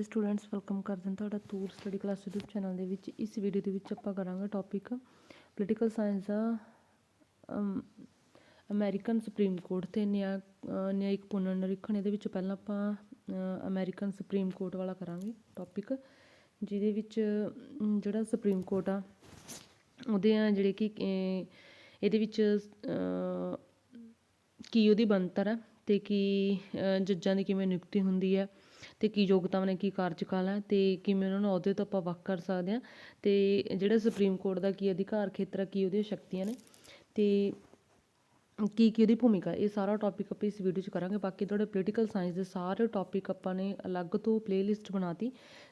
ਜੀ students welcome ਕਰਦੇ ਹਾਂ ਤੁਹਾਡਾ Toor study class YouTube channel ਦੇ ਵਿੱਚ। ਇਸ ਵੀਡੀਓ ਦੇ ਵਿੱਚ ਆਪਾਂ ਕਰਾਂਗੇ ਟੌਪਿਕ ਪੋਲੀਟੀਕਲ ਸਾਇੰਸ ਦਾ ਅਮ, ਅਮਰੀਕਨ ਸੁਪਰੀਮ ਕੋਰਟ ਤੇ ਨਿਆਂ ਨਿਆਇਕ ਪੁਨਰ ਨਿਰੀਖਣ। ਇਹਦੇ ਵਿੱਚ ਪਹਿਲਾਂ ਆਪਾਂ ਅ, ਅਮਰੀਕਨ ਸੁਪਰੀਮ ਕੋਰਟ ਵਾਲਾ ਕਰਾਂਗੇ ਟੌਪਿਕ ਜਿਹਦੇ ਵਿੱਚ ਜਿਹੜਾ ਸੁਪਰੀਮ ਕੋਰਟ ਆ ਉਹਦੇ ਆ ਜਿਹੜੇ ਕਿ ਇਹਦੇ ਵਿੱਚ ਕੀ ਉਹਦੀ ਬਣਤਰ ਹੈ ਅਤੇ ਕੀ ਜੱਜਾਂ ਦੀ ਕਿਵੇਂ ਨਿਯੁਕਤੀ ਹੁੰਦੀ ਹੈ ਅਤੇ ਕੀ ਯੋਗਤਾਵਾਂ ਨੇ ਕੀ ਕਾਰਜਕਾਲ ਹੈ ਅਤੇ ਕਿਵੇਂ ਉਹਨਾਂ ਨੂੰ ਅਹੁਦੇ ਤੋਂ ਆਪਾਂ ਵੱਖ ਕਰ ਸਕਦੇ ਹਾਂ ਅਤੇ ਜਿਹੜਾ ਸੁਪਰੀਮ ਕੋਰਟ ਦਾ ਕੀ ਅਧਿਕਾਰ ਖੇਤਰ ਹੈ ਕੀ ਉਹਦੀਆਂ ਸ਼ਕਤੀਆਂ ਨੇ ਅਤੇ ਕੀ ਕੀ ਉਹਦੀ ਭੂਮਿਕਾ ਇਹ ਸਾਰਾ ਟੋਪਿਕ ਆਪਾਂ ਇਸ ਵੀਡੀਓ 'ਚ ਕਰਾਂਗੇ। ਬਾਕੀ ਤੁਹਾਡੇ ਪੋਲੀਟੀਕਲ ਸਾਇੰਸ ਦੇ ਸਾਰੇ ਟੋਪਿਕ ਆਪਾਂ ਨੇ ਅਲੱਗ ਤੋਂ ਪਲੇਲਿਸਟ ਬਣਾਤੀ,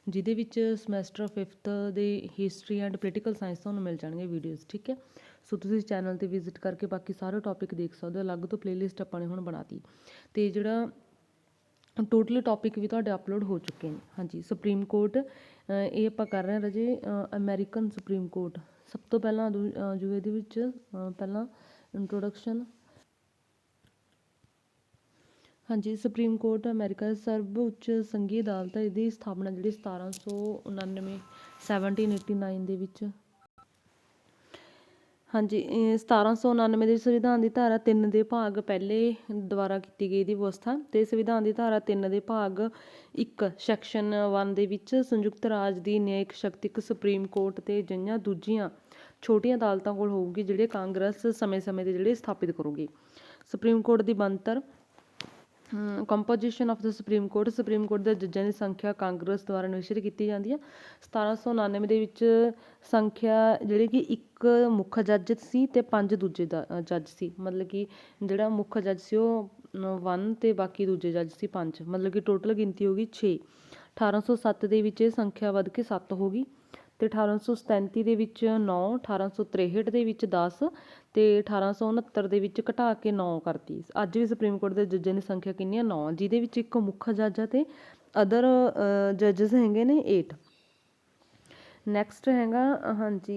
ਜਿਹਦੇ ਵਿੱਚ ਸਮੈਸਟਰ ਫਿਫਥ ਦੇ ਹਿਸਟਰੀ ਐਂਡ ਪੋਲੀਟੀਕਲ ਸਾਇੰਸ ਤੁਹਾਨੂੰ ਮਿਲ ਜਾਣਗੇ ਵੀਡੀਓਜ਼ ਠੀਕ ਹੈ? ਸੋ ਤੁਸੀਂ ਚੈਨਲ ਤੇ ਵਿਜ਼ਿਟ ਕਰਕੇ ਬਾਕੀ ਸਾਰੇ ਟੌਪਿਕ ਦੇਖ ਸਕਦੇ ਹੋ। ਅਲੱਗ ਤੋਂ ਪਲੇਲਿਸਟ ਆਪਾਂ ਨੇ ਹੁਣ ਬਣਾਤੀ। ਤੇ ਜਿਹੜਾ ਟੋਟਲ ਟੌਪਿਕ ਵੀ ਤੁਹਾਡੇ ਅਪਲੋਡ ਹੋ ਚੁੱਕੇ ਨੇ। ਹਾਂਜੀ ਸੁਪਰੀਮ ਕੋਰਟ ਇਹ ਆਪਾਂ ਕਰ ਰਹੇ ਹਾਂ ਰਜੇ ਅਮਰੀਕਨ ਸੁਪਰੀਮ ਕੋਰਟ ਸਭ ਤੋਂ ਪਹਿਲਾਂ ਦੂ- ਅ, ਜੋ ਵਿੱਚ ਪਹਿਲਾਂ ਇੰਟਰੋਡਕਸ਼ਨ ਹਾਂਜੀ ਸੁਪਰੀਮ ਕੋਰਟ ਅਮਰੀਕਾ ਦੀ ਉੱਚ ਸੰਘੀ ਅਦਾਲਤ ਹੈ। ਇਹਦੀ ਸਥਾਪਨਾ ਜਿਹੜੀ 1799 1789 ਦੇ ਵਿੱਚ ਹਾਂਜੀ ਸਤਾਰਾਂ ਸੌ ਉਣਾਨਵੇਂ ਦੇ ਸੰਵਿਧਾਨ ਦੀ ਧਾਰਾ ਤਿੰਨ ਦੇ ਭਾਗ ਪਹਿਲੇ ਦੁਆਰਾ ਕੀਤੀ ਗਈ ਦੀ ਵਿਵਸਥਾ ਅਤੇ ਸੰਵਿਧਾਨ ਦੀ ਧਾਰਾ ਤਿੰਨ ਦੇ ਭਾਗ ਇੱਕ, ਸੈਕਸ਼ਨ 1 ਦੇ ਵਿੱਚ ਸੰਯੁਕਤ ਰਾਜ ਦੀ ਨਿਆਇਕ ਸ਼ਕਤੀ ਇੱਕ ਸੁਪਰੀਮ ਕੋਰਟ ਅਤੇ ਜਈਆਂ ਦੂਜੀਆਂ ਛੋਟੀਆਂ ਅਦਾਲਤਾਂ ਕੋਲ ਹੋਊਗੀ, ਜਿਹੜੇ ਕਾਂਗਰਸ ਸਮੇਂ-ਸਮੇਂ ਤੇ ਜਿਹੜੇ ਸਥਾਪਿਤ ਕਰੂਗੀ। ਸੁਪਰੀਮ ਕੋਰਟ ਦੀ ਬਣਤਰ composition of the supreme court supreme court ਦੇ ਜੱਜਾਂ ਦੀ ਸੰਖਿਆ ਕਾਂਗਰਸ ਦੁਆਰਾ ਨਿਸ਼ਚਿਤ ਕੀਤੀ ਜਾਂਦੀ ਹੈ। 1799 ਦੇ ਵਿੱਚ ਸੰਖਿਆ ਜਿਹੜੇ ਕਿ ਇੱਕ ਮੁੱਖ ਜੱਜ ਸੀ ਤੇ ਪੰਜ ਦੂਜੇ ਦਾ- ਜੱਜ ਸੀ। ਮਤਲਬ ਕਿ ਜਿਹੜਾ ਮੁੱਖ ਜੱਜ ਸੀ ਉਹ 1 ਤੇ ਬਾਕੀ ਦੂਜੇ ਜੱਜ ਸੀ 5 ਮਤਲਬ ਕਿ ਟੋਟਲ ਗਿਣਤੀ ਹੋ ਗਈ 6 1807 ਦੇ ਵਿੱਚ ਇਹ ਸੰਖਿਆ ਵੱਧ ਕੇ 7 ਹੋ ਗਈ। ਤੇ 1837 ਦੇ ਵਿੱਚ 9 1863 ਦੇ ਵਿੱਚ 10 ਤੇ 1869 ਦੇ ਵਿੱਚ ਘਟਾ ਕੇ 9 ਕਰਤੀ। ਅੱਜ ਵੀ ਸੁਪਰੀਮ ਕੋਰਟ ਦੇ ਜੱਜਾਂ ਦੀ ਸੰਖਿਆ ਕਿੰਨੀ ਹੈ 9 ਜਿਹਦੇ ਵਿੱਚ ਇੱਕ ਮੁੱਖ ਜੱਜ ਹੈ ਤੇ ਅਦਰ ਜੱਜਸ ਹੈਗੇ ਨੇ 8 ਨੈਕਸਟ ਹੈਗਾ ਅ, ਹਾਂਜੀ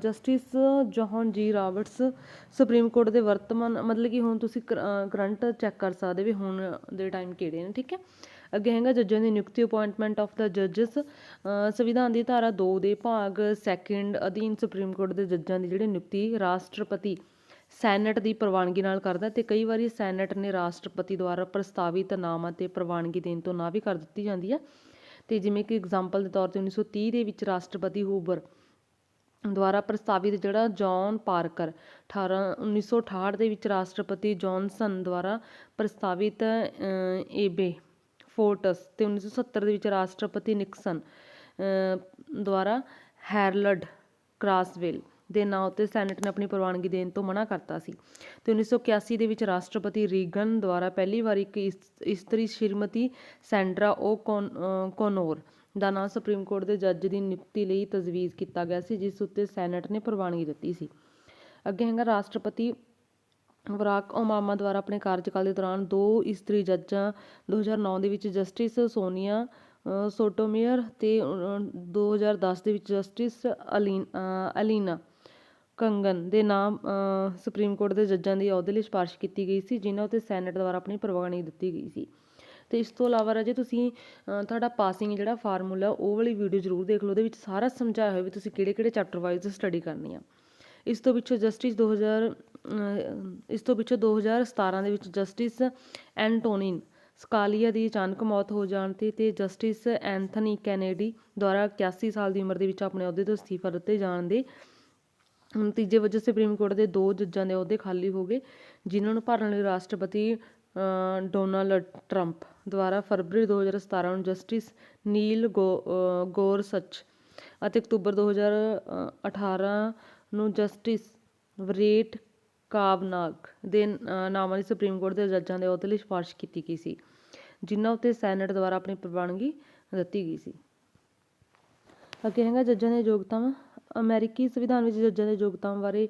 justice John G Roberts supreme court ਦੇ ਵਰਤਮਾਨ ਮਤਲਬ ਕਿ ਹੁਣ ਤੁਸੀਂ ਕਰੰਟ ਚੈੱਕ ਕਰ ਸਕਦੇ ਵੀ ਹੁਣ ਦੇ ਟਾਈਮ ਕਿਹੜੇ ਨੇ ਠੀਕ ਹੈ? ਅੱਗੇ ਹੈਗਾ ਜੱਜਾਂ ਦੀ ਨਿਯੁਕਤੀ ਅਪਾਇੰਟਮੈਂਟ ਆਫ ਦਾ ਜੱਜਸ ਸੰਵਿਧਾਨ ਦੀ ਧਾਰਾ 2 ਦੇ ਭਾਗ ਸੈਕਿੰਡ ਅਧੀਨ ਸੁਪਰੀਮ ਕੋਰਟ ਦੇ ਜੱਜਾਂ ਦੀ ਜਿਹੜੀ ਨਿਯੁਕਤੀ ਰਾਸ਼ਟਰਪਤੀ ਸੈਨੇਟ ਦੀ ਪ੍ਰਵਾਨਗੀ ਨਾਲ ਕਰਦਾ ਤੇ ਕਈ ਵਾਰੀ ਸੈਨੇਟ ਨੇ ਰਾਸ਼ਟਰਪਤੀ ਦੁਆਰਾ ਪ੍ਰਸਤਾਵਿਤ ਨਾਮਾਂ ਤੇ ਪ੍ਰਵਾਨਗੀ ਦੇਣ ਤੋਂ ਨਾ ਵੀ ਕਰ ਦਿੱਤੀ ਜਾਂਦੀ ਹੈ। ਤੇ ਜਿਵੇਂ ਕਿ ਐਗਜ਼ਾਮਪਲ ਦੇ ਤੌਰ ਤੇ 1930 ਦੇ ਵਿੱਚ ਰਾਸ਼ਟਰਪਤੀ ਹੂਬਰ ਦੁਆਰਾ ਪ੍ਰਸਤਾਵਿਤ ਜਿਹੜਾ ਜੌਨ ਪਾਰਕਰ 18 1968 ਦੇ ਵਿੱਚ ਰਾਸ਼ਟਰਪਤੀ ਜੌਨਸਨ ਦੁਆਰਾ ਪ੍ਰਸਤਾਵਿਤ ਏਬੇ ਫੋਰਟਸ ਤੇ 1970 ਦੇ ਵਿੱਚ ਰਾਸ਼ਟਰਪਤੀ ਨਿਕਸਨ ਦੁਆਰਾ ਹੈਰਲਡ ਕਰਾਸਵੈਲ ਦੇ ਨਾਂ ਉੱਤੇ ਸੈਨੇਟ ਨੇ ਆਪਣੀ ਪ੍ਰਵਾਨਗੀ ਦੇਣ ਤੋਂ ਮਨਾ ਕਰਤਾ ਸੀ। ਤੇ 1981 ਦੇ ਵਿੱਚ ਰਾਸ਼ਟਰਪਤੀ ਰੀਗਨ ਦੁਆਰਾ ਪਹਿਲੀ ਵਾਰ ਇੱਕ ਇਸਤਰੀ ਸ਼੍ਰੀਮਤੀ ਸੈਂਡਰਾ ਓ ਕੋਨ- ਕੋਨੋਰ ਦਾ ਨਾਂ ਸੁਪਰੀਮ ਕੋਰਟ ਦੇ ਜੱਜ ਦੀ ਨਿਯੁਕਤੀ ਲਈ ਤਜਵੀਜ਼ ਕੀਤਾ ਗਿਆ ਸੀ, ਜਿਸ ਉੱਤੇ ਸੈਨੇਟ ਨੇ ਪ੍ਰਵਾਨਗੀ ਦਿੱਤੀ ਸੀ। ਅੱਗੇ ਹੈਗਾ ਰਾਸ਼ਟਰਪਤੀ ਬਰਾਕ ਓਬਾਮਾ ਦੁਆਰਾ ਆਪਣੇ ਕਾਰਜਕਾਲ ਦੇ ਦੌਰਾਨ ਦੋ ਇਸਤਰੀ ਜੱਜਾਂ 2009 ਦੇ ਵਿੱਚ ਜਸਟਿਸ ਸੋਨੀਆ ਸੋਟੋਮੇਅਰ ਅਤੇ ਦੋ ਹਜ਼ਾਰ ਦਸ ਦੇ ਵਿੱਚ ਜਸਟਿਸ ਅਲੀਨ ਅਲੀਨਾ ਕੰਗਨ ਦੇ ਨਾਮ ਸੁਪਰੀਮ ਕੋਰਟ ਦੇ ਜੱਜਾਂ ਦੀ ਅਹੁਦੇ ਲਈ ਸਿਫਾਰਿਸ਼ ਕੀਤੀ ਗਈ ਸੀ ਜਿਨ੍ਹਾਂ ਉੱਤੇ ਸੈਨੇਟ ਦੁਆਰਾ ਆਪਣੀ ਪ੍ਰਵਾਨਗੀ ਦਿੱਤੀ ਗਈ ਸੀ। ਅਤੇ ਇਸ ਤੋਂ ਇਲਾਵਾ ਰਾਜੇ ਤੁਸੀਂ ਤੁਹਾਡਾ ਪਾਸਿੰਗ ਜਿਹੜਾ ਫਾਰਮੂਲਾ ਉਹ ਵਾਲੀ ਵੀਡੀਓ ਜ਼ਰੂਰ ਦੇਖ ਲਓ ਉਹਦੇ ਵਿੱਚ ਸਾਰਾ ਸਮਝਾਇਆ ਹੋਇਆ ਵੀ ਤੁਸੀਂ ਕਿਹੜੇ ਕਿਹੜੇ ਚੈਪਟਰ ਵਾਈਜ਼ ਸਟੱਡੀ ਕਰਨੀ ਆ ਇਸ ਤੋਂ ਪਿੱਛੋਂ ਜਸਟਿਸ 2000 ਅ, ਇਸ ਤੋਂ ਪਿੱਛੋਂ 2017 ਦੇ ਵਿੱਚ ਜਸਟਿਸ ਐਂਟੋਨਿਨ ਸਕਾਲੀਆ ਦੀ ਅਚਾਨਕ ਮੌਤ ਹੋ ਜਾਣ ਤੇ ਅਤੇ ਜਸਟਿਸ ਐਂਥਨੀ ਕੈਨੇਡੀ ਦੁਆਰਾ 81 ਸਾਲ ਦੀ ਉਮਰ ਦੇ ਵਿੱਚ ਆਪਣੇ ਅਹੁਦੇ ਤੋਂ ਅਸਤੀਫਾ ਦਿੱਤੇ ਜਾਣ ਦੇ। ਨਤੀਜੇ ਵਜੋਂ ਸੁਪਰੀਮ ਕੋਰਟ ਦੇ ਦੋ ਜੱਜਾਂ ਦੇ ਅਹੁਦੇ ਖਾਲੀ ਹੋ ਗਏ ਜਿਨ੍ਹਾਂ ਨੂੰ ਭਰਨ ਲਈ ਰਾਸ਼ਟਰਪਤੀ ਡੋਨਾਲਡ ਟਰੰਪ ਦੁਆਰਾ ਫਰਵਰੀ 2017 ਨੂੰ ਜਸਟਿਸ ਨੀਲ ਗੋ ਅ, ਗੋਰਸਚ ਅਤੇ ਅਕਤੂਬਰ 2018 ਨੂੰ ਜਸਟਿਸ ਵਰੇਟ ਕਾਵਨਾਗ ਦੇ ਨਾਮਾਂ ਦੀ ਸੁਪਰੀਮ ਕੋਰਟ ਦੇ ਜੱਜਾਂ ਦੇ ਅਹੁਦੇ ਲਈ ਸਿਫਾਰਿਸ਼ ਕੀਤੀ ਗਈ ਸੀ ਜਿਨ੍ਹਾਂ ਉੱਤੇ ਸੈਨੇਟ ਦੁਆਰਾ ਆਪਣੀ ਪ੍ਰਵਾਨਗੀ ਦਿੱਤੀ ਗਈ ਸੀ। ਅੱਗੇ ਹੈਗਾ ਜੱਜਾਂ ਦੀਆਂ ਯੋਗਤਾਵਾਂ। ਅਮਰੀਕੀ ਸੰਵਿਧਾਨ ਵਿੱਚ ਜੱਜਾਂ ਦੇ ਯੋਗਤਾਵਾਂ ਬਾਰੇ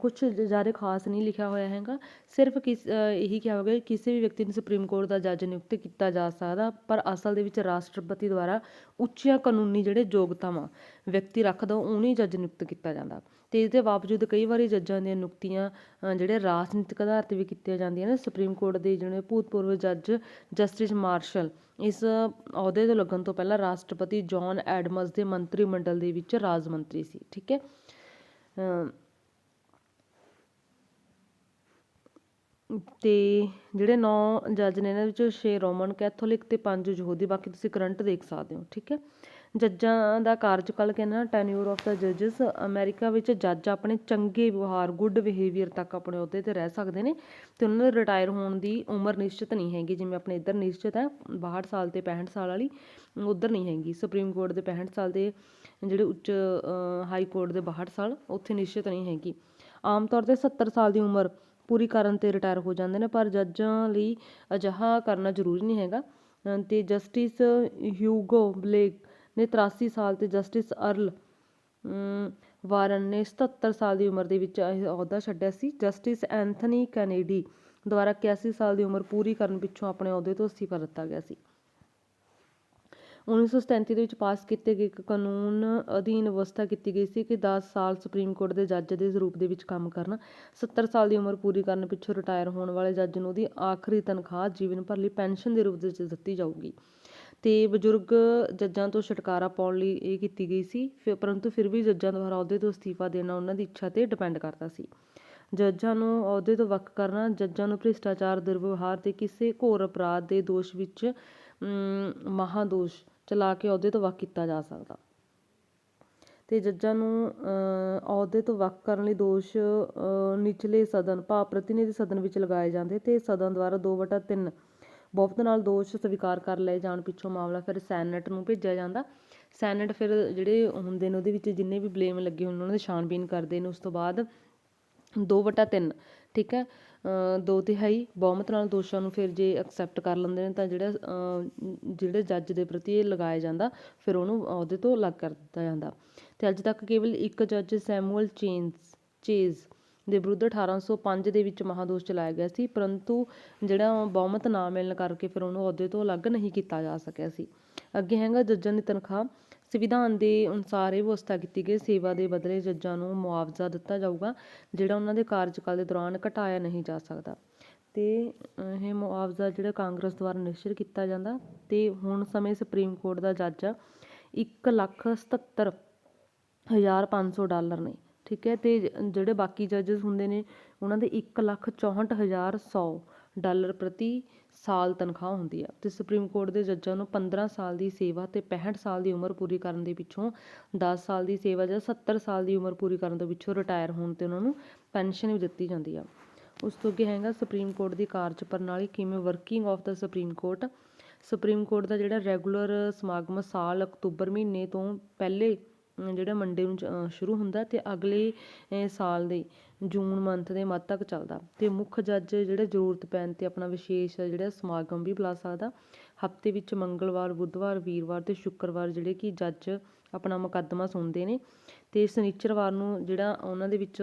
ਕੁਝ ਜ਼ਿਆਦਾ ਖਾਸ ਨਹੀਂ ਲਿਖਿਆ ਹੋਇਆ ਹੈਗਾ। ਸਿਰਫ ਕਿਸ ਅ, ਇਹੀ ਕਿਹਾ ਹੋਇਆ ਕਿ ਕਿਸੇ ਵੀ ਵਿਅਕਤੀ ਨੂੰ ਸੁਪਰੀਮ ਕੋਰਟ ਦਾ ਜੱਜ ਨਿਯੁਕਤ ਕੀਤਾ ਜਾ ਸਕਦਾ ਪਰ ਅਸਲ ਦੇ ਵਿੱਚ ਰਾਸ਼ਟਰਪਤੀ ਦੁਆਰਾ ਉੱਚੀਆਂ ਕਾਨੂੰਨੀ ਜਿਹੜੇ ਯੋਗਤਾਵਾਂ ਵਿਅਕਤੀ ਰੱਖਦਾ ਉਹਨੂੰ ਜੱਜ ਨਿਯੁਕਤ ਕੀਤਾ ਜਾਂਦਾ। ਤੇ ਇਸ ਦੇ ਬਾਵਜੂਦ ਕਈ ਵਾਰੀ ਜੱਜਾਂ ਦੀਆਂ ਨਿਯੁਕਤੀਆਂ ਜਿਹੜੇ ਰਾਜਨੀਤਿਕ ਆਧਾਰ ਤੇ ਵੀ ਕੀਤੀਆਂ ਜਾਂਦੀਆਂ ਨੇ ਸੁਪਰੀਮ ਕੋਰਟ ਦੇ ਜਿਹੜੇ ਭੂਤਪੂਰਵ ਜੱਜ ਜਸਟਿਸ ਮਾਰਸ਼ਲ ਇਸ ਅਹੁਦੇ ਤੇ ਲੱਗਣ ਤੋਂ ਪਹਿਲਾਂ ਰਾਸ਼ਟਰਪਤੀ ਜੌਨ ਐਡਮਜ਼ ਦੇ ਮੰਤਰੀ ਮੰਡਲ ਦੇ ਵਿੱਚ ਰਾਜ ਮੰਤਰੀ ਸੀ, ਠੀਕ ਹੈ? ਤੇ ਜਿਹੜੇ ਨੌ ਜੱਜ ਨੇ ਇਹਨਾਂ ਵਿੱਚੋਂ ਛੇ ਰੋਮਨ ਕੈਥੋਲਿਕ ਤੇ ਪੰਜ ਯਹੂਦੀ ਬਾਕੀ ਤੁਸੀਂ ਕਰੰਟ ਦੇਖ ਸਕਦੇ ਹੋ, ਠੀਕ ਹੈ? ਜੱਜਾਂ ਦਾ ਕਾਰਜਕਾਲ ਕਹਿੰਦਾ ਟੈਨਿਊਰ ਆਫ ਦਾ ਜੱਜਸ ਅਮਰੀਕਾ ਵਿੱਚ ਜੱਜ ਆਪਣੇ ਚੰਗੇ ਵਿਵਹਾਰ ਗੁੱਡ ਬਿਹੇਵੀਅਰ ਤੱਕ ਆਪਣੇ ਅਹੁਦੇ ਤੇ ਰਹਿ ਸਕਦੇ ਨੇ ਅਤੇ ਉਹਨਾਂ ਦੇ ਰਿਟਾਇਰ ਹੋਣ ਦੀ ਉਮਰ ਨਿਸ਼ਚਿਤ ਨਹੀਂ ਹੈਗੀ, ਜਿਵੇਂ ਆਪਣੇ ਇੱਧਰ ਨਿਸ਼ਚਿਤ ਹੈ 62 ਸਾਲ ਅਤੇ ਪੈਂਹਠ ਸਾਲ ਵਾਲੀ, ਉੱਧਰ ਨਹੀਂ ਹੈਗੀ, ਸੁਪਰੀਮ ਕੋਰਟ ਦੇ 65 ਸਾਲ ਦੇ ਜਿਹੜੇ ਉੱਚ ਹਾਈ ਕੋਰਟ ਦੇ 62 ਸਾਲ, ਉੱਥੇ ਨਿਸ਼ਚਿਤ ਨਹੀਂ ਹੈਗੀ। ਆਮ ਤੌਰ ਤੇ 70 ਸਾਲ ਦੀ ਉਮਰ ਪੂਰੀ ਕਰਨ ਤੇ ਰਿਟਾਇਰ ਹੋ ਜਾਂਦੇ ਨੇ, ਪਰ ਜੱਜਾਂ ਲਈ ਅਜਿਹਾ ਕਰਨਾ ਜ਼ਰੂਰੀ ਨਹੀਂ ਹੈਗਾ। ਅਤੇ ਜਸਟਿਸ ਹਿਊਗੋ ਬਲੇਕ ਨੇ 83 ਸਾਲ ਤੇ ਜਸਟਿਸ ਅਰਲ ਅਮ, ਵਾਰਨ ਨੇ 77 ਸਾਲ ਦੀ ਉਮਰ ਦੇ ਵਿੱਚ ਇਹ ਅਹੁਦਾ ਛੱਡਿਆ ਸੀ। ਜਸਟਿਸ ਐਂਥਨੀ ਕੈਨੇਡੀ ਦੁਆਰਾ 81 ਸਾਲ ਦੀ ਉਮਰ ਪੂਰੀ ਕਰਨ ਪਿੱਛੋਂ ਆਪਣੇ ਅਹੁਦੇ ਤੋਂ ਅਸਤੀਫਾ ਦਿੱਤਾ ਗਿਆ ਸੀ। 1937 ਦੇ ਵਿੱਚ ਪਾਸ ਕੀਤੇ ਗਏ ਇੱਕ ਕਾਨੂੰਨ ਅਧੀਨ ਵਿਵਸਥਾ ਕੀਤੀ ਗਈ ਸੀ ਕਿ 10 ਸਾਲ ਸੁਪਰੀਮ ਕੋਰਟ ਦੇ ਜੱਜ ਦੇ ਰੂਪ ਦੇ ਵਿੱਚ ਕੰਮ ਕਰਨਾ 70 ਸਾਲ ਦੀ ਉਮਰ ਪੂਰੀ ਕਰਨ ਪਿੱਛੋਂ ਰਿਟਾਇਰ ਹੋਣ ਵਾਲੇ ਜੱਜ ਨੂੰ ਉਹਦੀ ਆਖਰੀ ਤਨਖਾਹ ਜੀਵਨ ਭਰ ਲਈ ਪੈਨਸ਼ਨ ਦੇ ਰੂਪ ਦੇ ਵਿੱਚ ਦਿੱਤੀ ਜਾਊਗੀ। ਤੇ ਬਜ਼ੁਰਗ ਜੱਜਾਂ ਤੋਂ ਛੁਟਕਾਰਾ ਪਾਉਣ ਲਈ ਇਹ ਕੀਤੀ ਗਈ ਸੀ। ਫਿਰ ਪਰੰਤੂ ਫਿਰ ਵੀ ਜੱਜਾਂ ਦੁਆਰਾ ਅਹੁਦੇ ਤੋਂ ਅਸਤੀਫਾ ਦੇਣਾ ਉਹਨਾਂ ਦੀ ਇੱਛਾ ਤੇ ਡਿਪੈਂਡ ਕਰਦਾ ਸੀ। ਜੱਜਾਂ ਨੂੰ ਅਹੁਦੇ ਤੋਂ ਵੱਖ ਕਰਨਾ ਜੱਜਾਂ ਨੂੰ ਭ੍ਰਿਸ਼ਟਾਚਾਰ ਦੁਰਵਿਵਹਾਰ ਤੇ ਕਿਸੇ ਘੋਰ ਅਪਰਾਧ ਦੇ ਦੋਸ਼ ਵਿੱਚ ਅਮ, ਮਹਾਦੋਸ਼ ਚਲਾ ਕੇ ਅਹੁਦੇ ਤੋਂ ਵੱਖ ਕੀਤਾ ਜਾ ਸਕਦਾ। ਤੇ ਜੱਜਾਂ ਨੂੰ ਅ, ਅਹੁਦੇ ਤੋਂ ਵੱਖ ਕਰਨ ਲਈ ਦੋਸ਼ ਅ, ਨਿਚਲੇ ਸਦਨ ਭਾਵ ਪ੍ਰਤੀਨਿਧੀ ਸਦਨ ਵਿੱਚ ਲਗਾਏ ਜਾਂਦੇ ਤੇ ਸਦਨ ਦੁਆਰਾ 2/3 ਬਹੁਮਤ ਨਾਲ ਦੋਸ਼ ਸਵੀਕਾਰ ਕਰ ਲਏ ਜਾਣ ਪਿੱਛੋਂ ਮਾਮਲਾ ਫਿਰ ਸੈਨੇਟ ਨੂੰ ਭੇਜਿਆ ਜਾਂਦਾ। ਸੈਨੇਟ ਫਿਰ ਜਿਹੜੇ ਹੁੰਦੇ ਨੇ ਉਹਦੇ ਵਿੱਚ ਜਿੰਨੇ ਵੀ ਬਲੇਮ ਲੱਗੇ ਹੁੰਦੇ ਉਹਨਾਂ ਦੀ ਛਾਣਬੀਨ ਕਰਦੇ ਨੇ। ਉਸ ਤੋਂ ਬਾਅਦ 2/3 ਠੀਕ ਹੈ? ਦੋ ਤਿਹਾਈ ਬਹੁਮਤ ਨਾਲ ਦੋਸ਼ਾਂ ਨੂੰ ਫਿਰ ਜੇ ਐਕਸੈਪਟ ਕਰ ਲੈਂਦੇ ਨੇ ਤਾਂ ਜਿਹੜਾ ਜਿਹੜੇ ਜੱਜ ਦੇ ਪ੍ਰਤੀ ਇਹ ਲਗਾਇਆ ਜਾਂਦਾ, ਫਿਰ ਉਹਨੂੰ ਅਹੁਦੇ ਤੋਂ ਅਲੱਗ ਕਰ ਦਿੱਤਾ ਜਾਂਦਾ। ਤੇ ਅੱਜ ਤੱਕ ਕੇਵਲ ਇੱਕ ਜੱਜ ਸੈਮੂਅਲ ਚੇਨਸ, ਚੇਜ਼ ਦੇ ਵਿਰੁੱਧ 1805 ਦੇ ਵਿੱਚ ਮਹਾਂਦੋਸ਼ ਚਲਾਇਆ ਗਿਆ ਸੀ, ਪਰੰਤੂ ਜਿਹੜਾ ਬਹੁਮਤ ਨਾ ਮਿਲਣ ਕਰਕੇ ਫਿਰ ਉਹਨੂੰ ਅਹੁਦੇ ਤੋਂ ਅਲੱਗ ਨਹੀਂ ਕੀਤਾ ਜਾ ਸਕਿਆ ਸੀ। ਅੱਗੇ ਹੈਗਾ ਜੱਜਾਂ ਦੀ ਤਨਖਾਹ। ਸੰਵਿਧਾਨ ਦੇ ਅਨੁਸਾਰ ਇਹ ਵਿਵਸਥਾ ਕੀਤੀ ਗਈ, ਸੇਵਾ ਦੇ ਬਦਲੇ ਜੱਜਾਂ ਨੂੰ ਮੁਆਵਜ਼ਾ ਦਿੱਤਾ ਜਾਊਗਾ, ਜਿਹੜਾ ਉਹਨਾਂ ਦੇ ਕਾਰਜਕਾਲ ਦੇ ਦੌਰਾਨ ਘਟਾਇਆ ਨਹੀਂ ਜਾ ਸਕਦਾ। ਤੇ ਇਹ ਮੁਆਵਜ਼ਾ ਜਿਹੜਾ ਕਾਂਗਰਸ ਦੁਆਰਾ ਨਿਸ਼ਚਿਤ ਕੀਤਾ ਜਾਂਦਾ ਤੇ ਹੁਣ ਸਮੇਂ ਸੁਪਰੀਮ ਕੋਰਟ ਦਾ ਜੱਜ ਆ, ਇੱਕ ਲੱਖ ਸਤੱਤਰ ਹਜ਼ਾਰ ਪੰਜ ਸੌ ਡਾਲਰ ਨੇ। ਠੀਕ ਹੈ ਅਤੇ ਜਿਹੜੇ ਬਾਕੀ ਜੱਜਿਸ ਹੁੰਦੇ ਨੇ, ਉਹਨਾਂ ਦੇ ਇੱਕ ਲੱਖ ਚੌਂਹਠ ਹਜ਼ਾਰ ਸੌ ਡਾਲਰ ਪ੍ਰਤੀ ਸਾਲ ਤਨਖਾਹ ਹੁੰਦੀ ਆ। ਅਤੇ ਸੁਪਰੀਮ ਕੋਰਟ ਦੇ ਜੱਜਾਂ ਨੂੰ 15 ਸਾਲ ਦੀ ਸੇਵਾ ਅਤੇ ਪੈਂਹਠ ਸਾਲ ਦੀ ਉਮਰ ਪੂਰੀ ਕਰਨ ਦੇ ਪਿੱਛੋਂ ਦਸ ਸਾਲ ਦੀ ਸੇਵਾ ਜਾਂ 70 ਸਾਲ ਦੀ ਉਮਰ ਪੂਰੀ ਕਰਨ ਦੇ ਪਿੱਛੋਂ ਰਿਟਾਇਰ ਹੋਣ ਤੇ ਉਹਨਾਂ ਨੂੰ ਪੈਨਸ਼ਨ ਵੀ ਦਿੱਤੀ ਜਾਂਦੀ ਆ। ਉਸ ਤੋਂ ਅੱਗੇ ਹੈਗਾ ਸੁਪਰੀਮ ਕੋਰਟ ਦੀ ਕਾਰਜ ਪ੍ਰਣਾਲੀ ਕਿਵੇਂ working of the supreme court supreme court ਦਾ ਜਿਹੜਾ ਰੈਗੂਲਰ ਸਮਾਗਮ ਸਾਲ ਅਕਤੂਬਰ ਮਹੀਨੇ ਤੋਂ ਪਹਿਲੇ ਜਿਹੜਾ ਮੰਡੇ ਨੂੰ ਚ- ਸ਼ੁਰੂ ਹੁੰਦਾ ਅਤੇ ਅਗਲੇ ਸਾਲ ਦੇ ਜੂਨ ਮੰਥ ਦੇ ਮੱਧ ਤੱਕ ਚੱਲਦਾ। ਅਤੇ ਮੁੱਖ ਜੱਜ ਜਿਹੜੇ ਜ਼ਰੂਰਤ ਪੈਣ ਤੇ ਆਪਣਾ ਵਿਸ਼ੇਸ਼ ਜਿਹੜਾ ਸਮਾਗਮ ਵੀ ਬੁਲਾ ਸਕਦਾ। ਹਫ਼ਤੇ ਵਿੱਚ ਮੰਗਲਵਾਰ, ਬੁੱਧਵਾਰ, ਵੀਰਵਾਰ ਅਤੇ ਸ਼ੁੱਕਰਵਾਰ ਜਿਹੜੇ ਕਿ ਜੱਜ ਆਪਣਾ ਮੁਕੱਦਮਾ ਸੁਣਦੇ ਨੇ ਅਤੇ ਸ਼ਨੀਚਰਵਾਰ ਨੂੰ ਜਿਹੜਾ ਉਹਨਾਂ ਦੇ ਵਿੱਚ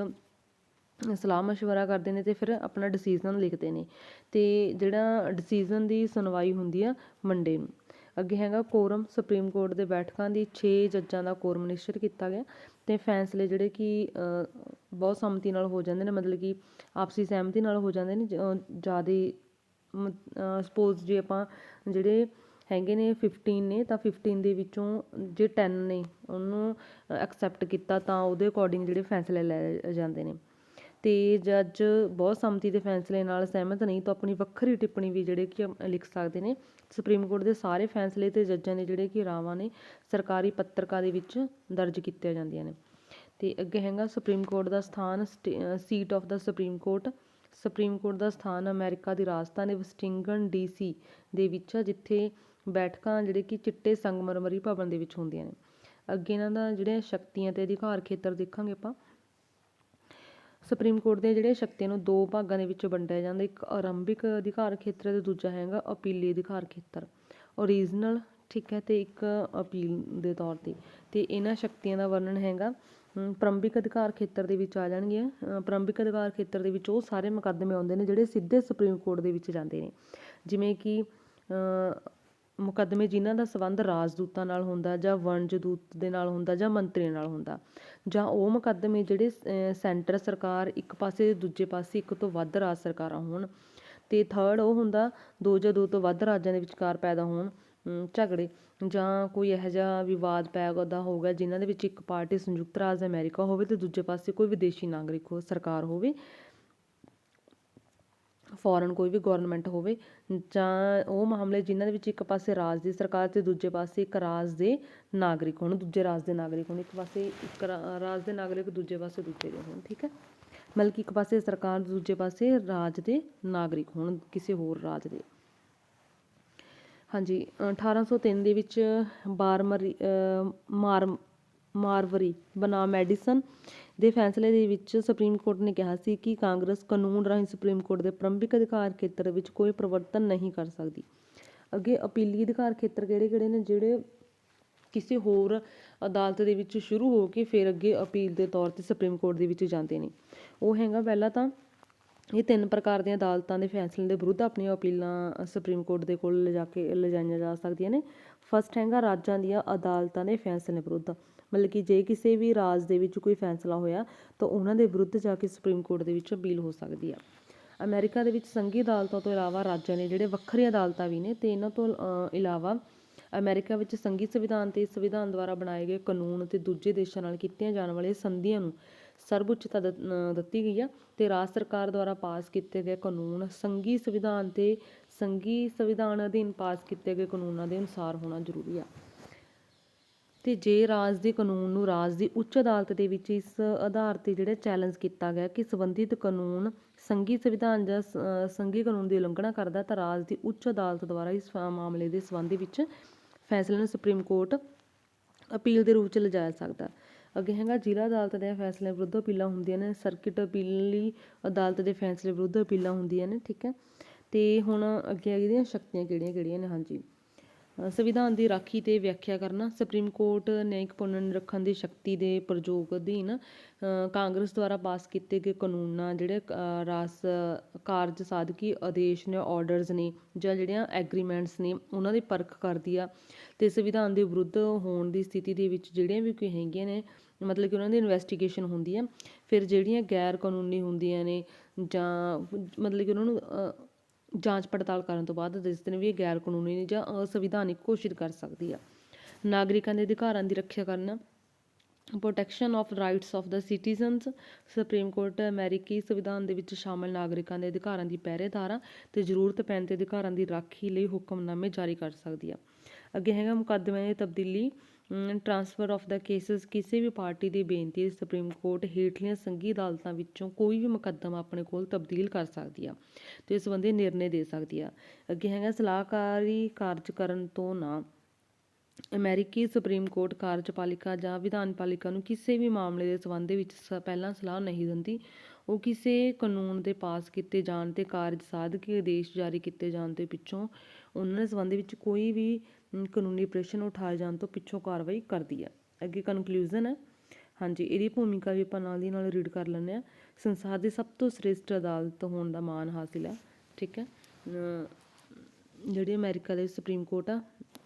ਸਲਾਹ ਮਸ਼ਵਰਾ ਕਰਦੇ ਨੇ ਅਤੇ ਫਿਰ ਆਪਣਾ ਡਿਸੀਜਨ ਲਿਖਦੇ ਨੇ ਅਤੇ ਜਿਹੜਾ ਡਿਸੀਜਨ ਦੀ ਸੁਣਵਾਈ ਹੁੰਦੀ ਆ ਮੰਡੇ ਨੂੰ। ਅੱਗੇ ਹੈਗਾ ਕੋਰਮ ਸੁਪਰੀਮ ਕੋਰਟ ਦੇ ਬੈਠਕਾਂ ਦੀ 6 ਜੱਜਾਂ ਦਾ ਕੋਰਮ ਨਿਸ਼ਚਿਤ ਕੀਤਾ ਗਿਆ ਤੇ ਫੈਸਲੇ ਜਿਹੜੇ ਕਿ ਬਹੁਤ ਸੰਮਤੀ ਨਾਲ ਹੋ ਜਾਂਦੇ ਨੇ, ਮਤਲਬ ਕਿ ਆਪਸੀ ਸਹਿਮਤੀ ਨਾਲ ਹੋ ਜਾਂਦੇ ਨੇ ਜ਼ਿਆਦਾ ਸਪੋਜ਼ ਜੇ ਆਪਾਂ ਜਿਹੜੇ ਹੈਗੇ ਨੇ 15 ਨੇ, ਤਾਂ 15 ਦੇ ਵਿੱਚੋਂ ਜੇ 10 ਨੇ, ਉਹਨੂੰ ਐਕਸੈਪਟ ਕੀਤਾ ਤਾਂ ਉਹਦੇ ਅਕੋਰਡਿੰਗ ਜਿਹੜੇ ਫੈਸਲੇ ਲੈ ਜਾਂਦੇ ਨੇ। ਅਤੇ ਜੱਜ ਬਹੁਤ ਸੰਮਤੀ ਦੇ ਫੈਸਲੇ ਨਾਲ ਸਹਿਮਤ ਨਹੀਂ, ਤਾਂ ਆਪਣੀ ਵੱਖਰੀ ਟਿੱਪਣੀ ਵੀ ਜਿਹੜੇ ਕਿ ਲਿਖ ਸਕਦੇ ਨੇ। ਸੁਪਰੀਮ ਕੋਰਟ ਦੇ ਸਾਰੇ ਫੈਸਲੇ ਅਤੇ ਜੱਜਾਂ ਦੇ ਜਿਹੜੇ ਕਿ ਰਾਵਾਂ ਨੇ, ਸਰਕਾਰੀ ਪੱਤਰਕਾ ਦੇ ਵਿੱਚ ਦਰਜ ਕੀਤੀਆਂ ਜਾਂਦੀਆਂ ਨੇ। ਅਤੇ ਅੱਗੇ ਹੈਗਾ ਸੁਪਰੀਮ ਕੋਰਟ ਦਾ ਸਥਾਨ, seat of the supreme court supreme court ਦਾ ਸਥਾਨ ਅਮਰੀਕਾ ਦੀ ਰਾਜਧਾਨੀ ਵਸਟਿੰਗਨ ਡੀਸੀ ਦੇ ਵਿੱਚ ਆ, ਜਿੱਥੇ ਬੈਠਕਾਂ ਜਿਹੜੇ ਕਿ ਚਿੱਟੇ ਸੰਗਮਰਮਰੀ ਭਵਨ ਦੇ ਵਿੱਚ ਹੁੰਦੀਆਂ ਨੇ। ਅੱਗੇ ਇਹਨਾਂ ਦਾ ਜਿਹੜੀਆਂ ਸ਼ਕਤੀਆਂ ਤੇ ਅਧਿਕਾਰ ਖੇਤਰ ਦੇਖਾਂਗੇ ਆਪਾਂ। ਸੁਪਰੀਮ ਕੋਰਟ ਦੀਆਂ ਜਿਹੜੀਆਂ ਸ਼ਕਤੀਆਂ ਨੂੰ ਦੋ ਭਾਗਾਂ ਦੇ ਵਿੱਚ ਵੰਡਿਆ ਜਾਂਦਾ, ਇੱਕ ਆਰੰਭਿਕ ਅਧਿਕਾਰ ਖੇਤਰ ਅਤੇ ਦੂਜਾ ਹੈਗਾ ਅਪੀਲੀ ਅਧਿਕਾਰ ਖੇਤਰ। ਓਰੀਜਨਲ ਠੀਕ ਹੈ ਤੇ ਇੱਕ ਅਪੀਲ ਦੇ ਤੌਰ ਤੇ। ਤੇ ਇਹਨਾਂ ਸ਼ਕਤੀਆਂ ਦਾ ਵਰਣਨ ਹੈਗਾ ਪ੍ਰਾਰੰਭਿਕ ਅਧਿਕਾਰ ਖੇਤਰ ਦੇ ਵਿੱਚ ਆ ਜਾਣਗੀਆਂ। ਪ੍ਰਾਰੰਭਿਕ ਅਧਿਕਾਰ ਖੇਤਰ ਦੇ ਵਿੱਚ ਉਹ ਸਾਰੇ ਮੁਕੱਦਮੇ ਆਉਂਦੇ ਨੇ ਜਿਹੜੇ ਸਿੱਧੇ ਸੁਪਰੀਮ ਕੋਰਟ ਦੇ ਵਿੱਚ ਜਾਂਦੇ ਨੇ। ਜਿਵੇਂ ਕਿ ਮੁਕੱਦਮੇ ਜਿਨ੍ਹਾਂ ਦਾ ਸੰਬੰਧ ਰਾਜਦੂਤਾਂ ਨਾਲ ਹੁੰਦਾ ਜਾਂ ਵਣਜ ਦੇ ਨਾਲ ਹੁੰਦਾ ਜਾਂ ਮੰਤਰੀ ਨਾਲ ਹੁੰਦਾ, ਜਾਂ ਉਹ ਮੁਕੱਦਮੇ ਜਿਹੜੇ ਸੈਂਟਰ ਸਰਕਾਰ ਇੱਕ ਪਾਸੇ ਦੂਜੇ ਪਾਸੇ ਇੱਕ ਤੋਂ ਵੱਧ ਰਾਜ ਸਰਕਾਰਾਂ ਹੋਣ ਅਤੇ ਥਰਡ ਉਹ ਹੁੰਦਾ ਦੋ ਜਾਂ ਦੋ ਤੋਂ ਵੱਧ ਰਾਜਾਂ ਦੇ ਵਿਚਕਾਰ ਪੈਦਾ ਹੋਣ ਝਗੜੇ ਜਾਂ ਕੋਈ ਇਹੋ ਜਿਹਾ ਵਿਵਾਦ ਪੈਦਾ ਹੋਊਗਾ ਜਿਨ੍ਹਾਂ ਦੇ ਵਿੱਚ ਇੱਕ ਪਾਰਟੀ ਸੰਯੁਕਤ ਰਾਜ ਅਮੈਰੀਕਾ ਹੋਵੇ ਅਤੇ ਦੂਜੇ ਪਾਸੇ ਕੋਈ ਵਿਦੇਸ਼ੀ ਨਾਗਰਿਕ ਹੋ, ਸਰਕਾਰ ਹੋਵੇ ਫੋਰਨ ਕੋਈ ਵੀ ਗਵਰਨਮੈਂਟ ਹੋਵੇ ਜਾਂ ਉਹ ਮਾਮਲੇ ਜਿਨ੍ਹਾਂ ਦੇ ਵਿੱਚ ਇੱਕ ਪਾਸੇ ਰਾਜ ਦੀ ਸਰਕਾਰ ਤੇ ਦੂਜੇ ਪਾਸੇ ਇੱਕ ਰਾਜ ਦੇ ਨਾਗਰਿਕ ਹੋਣ ਦੂਜੇ ਰਾਜ ਦੇ ਨਾਗਰਿਕ ਹੋਣ ਇੱਕ ਪਾਸੇ ਇੱਕ ਰਾਜ ਦੇ ਨਾਗਰਿਕ ਦੂਜੇ ਪਾਸੇ ਦੂਜੇ ਦੇ ਹੋਣ ਠੀਕ ਹੈ? ਮਤਲਬ ਕਿ ਇੱਕ ਪਾਸੇ ਸਰਕਾਰ ਦੂਜੇ ਪਾਸੇ ਰਾਜ ਦੇ ਨਾਗਰਿਕ ਹੋਣ ਕਿਸੇ ਹੋਰ ਰਾਜ ਦੇ। ਹਾਂਜੀ ਅ, 1803 ਦੇ ਵਿੱਚ ਬਾਰਮਰੀ ਅ, ਮਾਰ ਮਾਰਵਰੀ ਬਨਾਮ ਮੈਡੀਸਨ ਦੇ ਫੈਸਲੇ ਦੇ ਵਿੱਚ ਸੁਪਰੀਮ ਕੋਰਟ ਨੇ ਕਿਹਾ ਸੀ ਕਿ ਕਾਂਗਰਸ ਕਾਨੂੰਨ ਰਾਹੀਂ ਸੁਪਰੀਮ ਕੋਰਟ ਦੇ ਪ੍ਰੰਬਿਕ ਅਧਿਕਾਰ ਖੇਤਰ ਵਿੱਚ ਕੋਈ ਪਰਿਵਰਤਨ ਨਹੀਂ ਕਰ ਸਕਦੀ। ਅੱਗੇ ਅਪੀਲੀ ਅਧਿਕਾਰ ਖੇਤਰ ਕਿਹੜੇ ਕਿਹੜੇ ਨੇ, ਜਿਹੜੇ ਕਿਸੇ ਹੋਰ ਅਦਾਲਤ ਦੇ ਵਿੱਚ ਸ਼ੁਰੂ ਹੋ ਕੇ ਫਿਰ ਅੱਗੇ ਅਪੀਲ ਦੇ ਤੌਰ ਤੇ ਸੁਪਰੀਮ ਕੋਰਟ ਦੇ ਵਿੱਚ ਜਾਂਦੇ ਨੇ। ਉਹ ਹੈਗਾ ਪਹਿਲਾਂ ਤਾਂ ਇਹ ਤਿੰਨ ਪ੍ਰਕਾਰ ਦੀਆਂ ਅਦਾਲਤਾਂ ਦੇ ਫੈਸਲੇ ਦੇ ਵਿਰੁੱਧ ਆਪਣੀਆਂ ਅਪੀਲਾਂ ਸੁਪਰੀਮ ਕੋਰਟ ਦੇ ਕੋਲ ਲਿਜਾ ਕੇ, ਲਿਜਾਈਆਂ ਜਾ ਸਕਦੀਆਂ ਨੇ। ਫਸਟ ਹੈਗਾ ਰਾਜਾਂ ਦੀਆਂ ਅਦਾਲਤਾਂ ਦੇ ਫੈਸਲੇ ਵਿਰੁੱਧ। ਮਤਲਬ ਕਿ ਜੇ ਕਿਸੇ ਵੀ ਰਾਜ ਦੇ ਵਿੱਚ ਕੋਈ ਫੈਸਲਾ ਹੋਇਆ, ਤਾਂ ਉਹਨਾਂ ਦੇ ਵਿਰੁੱਧ ਜਾ ਕੇ ਸੁਪਰੀਮ ਕੋਰਟ ਦੇ ਵਿੱਚ ਅਪੀਲ ਹੋ ਸਕਦੀ ਆ। ਅਮਰੀਕਾ ਦੇ ਵਿੱਚ ਸੰਘੀ ਅਦਾਲਤਾਂ ਤੋਂ ਇਲਾਵਾ ਰਾਜਾਂ ਨੇ ਜਿਹੜੇ ਵੱਖਰੀਆਂ ਅਦਾਲਤਾਂ ਵੀ ਨੇ, ਤੇ ਇਹਨਾਂ ਤੋਂ ਇਲਾਵਾ ਅਮਰੀਕਾ ਵਿੱਚ ਸੰਘੀ ਸੰਵਿਧਾਨ ਤੇ ਸੰਵਿਧਾਨ ਦੁਆਰਾ ਬਣਾਏ ਗਏ ਕਾਨੂੰਨ ਤੇ ਦੂਜੇ ਦੇਸ਼ਾਂ ਨਾਲ ਕੀਤੀਆਂ ਜਾਣ ਵਾਲੀਆਂ ਸੰਧੀਆਂ ਨੂੰ ਸਰਵਉੱਚਤਾ ਦਿੱਤ- ਦਿੱਤੀ ਗਈ ਆ, ਤੇ ਰਾਜ ਸਰਕਾਰ ਦੁਆਰਾ ਪਾਸ ਕੀਤੇ ਗਏ ਕਾਨੂੰਨ ਸੰਘੀ ਸੰਵਿਧਾਨ ਤੇ ਸੰਘੀ ਸੰਵਿਧਾਨ ਅਧੀਨ ਪਾਸ ਕੀਤੇ ਗਏ ਕਾਨੂੰਨਾਂ ਦੇ ਅਨੁਸਾਰ ਹੋਣਾ ਜ਼ਰੂਰੀ ਆ। ਅਤੇ ਜੇ ਰਾਜ ਦੇ ਕਾਨੂੰਨ ਨੂੰ ਰਾਜ ਦੀ ਉੱਚ ਅਦਾਲਤ ਦੇ ਵਿੱਚ ਇਸ ਆਧਾਰ ਤੇ ਜਿਹੜਾ ਚੈਲੰਜ ਕੀਤਾ ਗਿਆ ਕਿ ਸੰਬੰਧਿਤ ਕਾਨੂੰਨ ਸੰਘੀ ਸੰਵਿਧਾਨ ਜਾਂ ਸੰਘੀ ਕਾਨੂੰਨ ਦੀ ਉਲੰਘਣਾ ਕਰਦਾ ਤਾਂ ਰਾਜ ਦੀ ਉੱਚ ਅਦਾਲਤ ਦੁਆਰਾ ਇਸ ਫ- ਮਾਮਲੇ ਦੇ ਸੰਬੰਧ ਵਿੱਚ ਫੈਸਲੇ ਨੂੰ ਸੁਪਰੀਮ ਕੋਰਟ ਅਪੀਲ ਦੇ ਰੂਪ ਚ ਲਿਜਾਇਆ ਸਕਦਾ ਅੱਗੇ ਹੈਗਾ, ਜ਼ਿਲ੍ਹਾ ਅਦਾਲਤ ਦੇ ਫੈਸਲੇ ਵਿਰੁੱਧ ਅਪੀਲਾਂ ਹੁੰਦੀਆਂ ਨੇ, ਸਰਕਿਟ ਅਪੀਲੀ ਅਦਾਲਤ ਦੇ ਫੈਸਲੇ ਵਿਰੁੱਧ ਅਪੀਲਾਂ ਹੁੰਦੀਆਂ ਨੇ, ਠੀਕ ਹੈ। ਤੇ ਹੁਣ ਅੱਗੇ ਇਹਦੀਆਂ ਸ਼ਕਤੀਆਂ ਕਿਹੜੀਆਂ ਕਿਹੜੀਆਂ ਨੇ? ਹਾਂਜੀ। ਸੰਵਿਧਾਨ ਦੀ ਰਾਖੀ ਤੇ ਵਿਆਖਿਆ ਕਰਨਾ, ਸੁਪਰੀਮ ਕੋਰਟ ਨਿਆਂਇਕ ਪੁਨਰ ਰੱਖਣ ਦੀ ਸ਼ਕਤੀ ਦੇ ਪ੍ਰਯੋਗ ਅਧੀਨ ਕਾਂਗਰਸ ਦੁਆਰਾ ਪਾਸ ਕੀਤੇ ਗਏ ਕਾਨੂੰਨਾਂ ਜਿਹੜੇ ਰਾਸ, ਕਾਰਜ ਸਾਧਕੀ ਆਦੇਸ਼ ਨੇ ਆਰਡਰਸ ਨੇ ਜਾਂ ਜਿਹੜੀਆਂ ਐਗਰੀਮੈਂਟਸ ਨੇ, ਉਹਨਾਂ ਦੀ ਪਰਖ ਕਰਦੀ ਆ। ਤੇ ਸੰਵਿਧਾਨ ਦੇ ਵਿਰੁੱਧ ਹੋਣ ਦੀ ਸਥਿਤੀ ਦੇ ਵਿੱਚ ਜਿਹੜੀਆਂ ਵੀ ਕੋਈ ਹੈਗੀਆਂ ਨੇ, ਮਤਲਬ ਕਿ ਉਹਨਾਂ ਦੀ ਇਨਵੈਸਟੀਗੇਸ਼ਨ ਹੁੰਦੀ ਆ। ਫਿਰ ਜਿਹੜੀਆਂ ਗੈਰ ਕਾਨੂੰਨੀ ਹੁੰਦੀਆਂ ਨੇ ਜਾਂ ਮਤਲਬ ਕਿ ਉਹਨਾਂ ਨੂੰ ਜਾਂਚ ਪੜਤਾਲ ਕਰਨ ਤੋਂ ਬਾਅਦ ਜਿਸ ਨੇ ਵੀ ਇਹ ਗੈਰ ਕਾਨੂੰਨੀ ਜਾਂ ਅਸੰਵਿਧਾਨਿਕ ਘੋਸ਼ਿਤ ਕਰ ਸਕਦੀ ਆ। ਨਾਗਰਿਕਾਂ ਦੇ ਅਧਿਕਾਰਾਂ ਦੀ ਰੱਖਿਆ ਕਰਨਾ protection of rights of the citizens supreme court ਅਮਰੀਕੀ ਸੰਵਿਧਾਨ ਦੇ ਵਿੱਚ ਸ਼ਾਮਲ ਨਾਗਰਿਕਾਂ ਦੇ ਅਧਿਕਾਰਾਂ ਦੀ ਪਹਿਰੇਦਾਰਾਂ ਆ ਤੇ ਜ਼ਰੂਰਤ ਪੈਣ ਤੇ ਅਧਿਕਾਰਾਂ ਦੀ ਰਾਖੀ ਲਈ ਹੁਕਮਨਾਮੇ ਜਾਰੀ ਕਰ ਸਕਦੀ ਆ। ਅੱਗੇ ਹੈਗਾ ਮੁਕੱਦਮੇ ਦੀ ਤਬਦੀਲੀ ਟ੍ਰਾਂਸਫਰ ਆਫ ਦਾ ਕੇਸਸ ਕਿਸੇ ਵੀ ਪਾਰਟੀ ਦੀ ਬੇਨਤੀ ਸੁਪਰੀਮ ਕੋਰਟ ਹੇਠਲੀਆਂ ਸੰਘੀ ਅਦਾਲਤਾਂ ਵਿੱਚੋਂ ਕੋਈ ਵੀ ਮੁਕੱਦਮਾ ਆਪਣੇ ਕੋਲ ਤਬਦੀਲ ਕਰ ਸਕਦੀ ਆ ਤੇ ਇਸ ਸੰਬੰਧੀ ਨਿਰਣੇ ਦੇ ਸਕਦੀ ਆ। ਅੱਗੇ ਹੈਗਾ ਸਲਾਹਕਾਰੀ ਕਾਰਜ ਕਰਨ ਤੋਂ ਨਾ ਅਮਰੀਕੀ ਸੁਪਰੀਮ ਕੋਰਟ ਕਾਰਜਪਾਲਿਕਾ ਜਾਂ ਵਿਧਾਨ ਪਾਲਿਕਾ ਨੂੰ ਕਿਸੇ ਵੀ ਮਾਮਲੇ ਦੇ ਸੰਬੰਧ ਵਿੱਚ ਸ- ਪਹਿਲਾਂ ਸਲਾਹ ਨਹੀਂ ਦਿੰਦੀ। ਉਹ ਕਿਸੇ ਕਾਨੂੰਨ ਦੇ ਪਾਸ ਕੀਤੇ ਜਾਣ ਤੇ ਕਾਰਜ ਸਾਧਕੀ ਆਦੇਸ਼ ਜਾਰੀ ਕੀਤੇ ਜਾਣ ਦੇ ਪਿੱਛੋਂ ਉਹਨਾਂ ਦੇ ਸੰਬੰਧ ਵਿੱਚ ਕੋਈ ਵੀ ਕਾਨੂੰਨੀ ਪ੍ਰਸ਼ਨ ਉਠਾਏ ਜਾਣ ਤੋਂ ਪਿੱਛੋਂ ਕਾਰਵਾਈ ਕਰਦੀ ਹੈ। ਅੱਗੇ ਕਨਕਲੂਜਨ ਹੈ। ਹਾਂਜੀ ਇਹਦੀ ਭੂਮਿਕਾ ਵੀ ਆਪਾਂ ਨਾਲ ਦੀ ਨਾਲ ਰੀਡ ਕਰ ਲੈਂਦੇ ਆ ਸੰਸਾਰ ਦੀ ਸਭ ਤੋਂ ਸ੍ਰੇਸ਼ਟ ਅਦਾਲਤ ਹੋਣ ਦਾ ਮਾਣ ਹਾਸਿਲ ਹੈ। ਠੀਕ ਹੈ। ਜਿਹੜੀ ਅਮਰੀਕਾ ਦੇ ਸੁਪਰੀਮ ਕੋਰਟ ਆ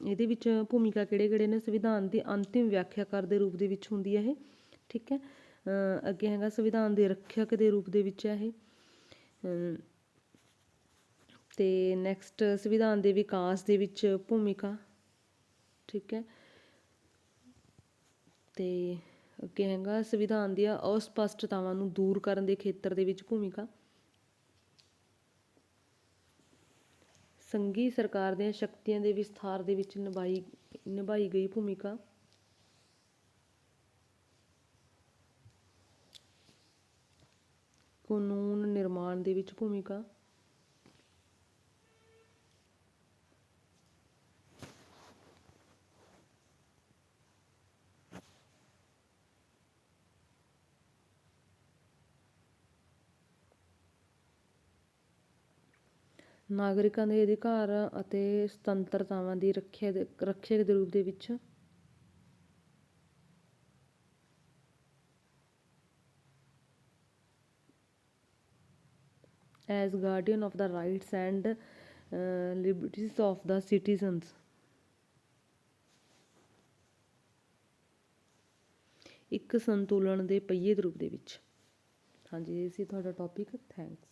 ਇਹਦੇ ਵਿੱਚ ਭੂਮਿਕਾ ਕਿਹੜੇ ਕਿਹੜੇ ਨੇ? ਸੰਵਿਧਾਨ ਦੀ ਅੰਤਿਮ ਵਿਆਖਿਆਕਾਰ ਦੇ ਰੂਪ ਦੇ ਵਿੱਚ ਹੁੰਦੀ ਹੈ ਇਹ। ਠੀਕ ਹੈ। ਅੱਗੇ ਹੈਗਾ ਸੰਵਿਧਾਨ ਦੇ ਰੱਖਿਅਕ ਦੇ ਰੂਪ ਦੇ ਵਿੱਚ ਹੈ ਇਹ। ਅਮ, ਤੇ ਨੈਕਸਟ ਸੰਵਿਧਾਨ ਦੇ ਵਿਕਾਸ ਦੇ ਵਿੱਚ ਭੂਮਿਕਾ। ਠੀਕ ਹੈ। ਤੇ ਅੱਗੇ ਹੈਗਾ ਸੰਵਿਧਾਨ ਦੀਆਂ ਅਸਪਸ਼ਟਤਾਵਾਂ ਨੂੰ ਦੂਰ ਕਰਨ ਦੇ ਖੇਤਰ ਦੇ ਵਿੱਚ ਭੂਮਿਕਾ। ਸੰਘੀ ਸਰਕਾਰ ਦੀਆਂ ਸ਼ਕਤੀਆਂ ਦੇ ਵਿਸਥਾਰ ਦੇ ਵਿੱਚ ਨਿਭਾਈ ਨਿਭਾਈ ਗਈ ਭੂਮਿਕਾ। ਕਾਨੂੰਨ ਨਿਰਮਾਣ ਦੇ ਵਿੱਚ ਭੂਮਿਕਾ। ਨਾਗਰਿਕਾਂ ਦੇ ਅਧਿਕਾਰ ਅਤੇ ਸੁਤੰਤਰਤਾਵਾਂ ਦੀ ਰੱਖਿਆ ਦੇ ਰੱਖਿਅਕ ਦੇ ਰੂਪ ਦੇ ਵਿੱਚ as guardian of the rights and liberties of the citizens. ਇੱਕ ਸੰਤੁਲਨ ਦੇ ਪਹੀਏ ਦੇ ਰੂਪ ਦੇ ਵਿੱਚ। ਹਾਂਜੀ, ਇਹ ਸੀ ਤੁਹਾਡਾ ਟੌਪਿਕ ਥੈਂਕਸ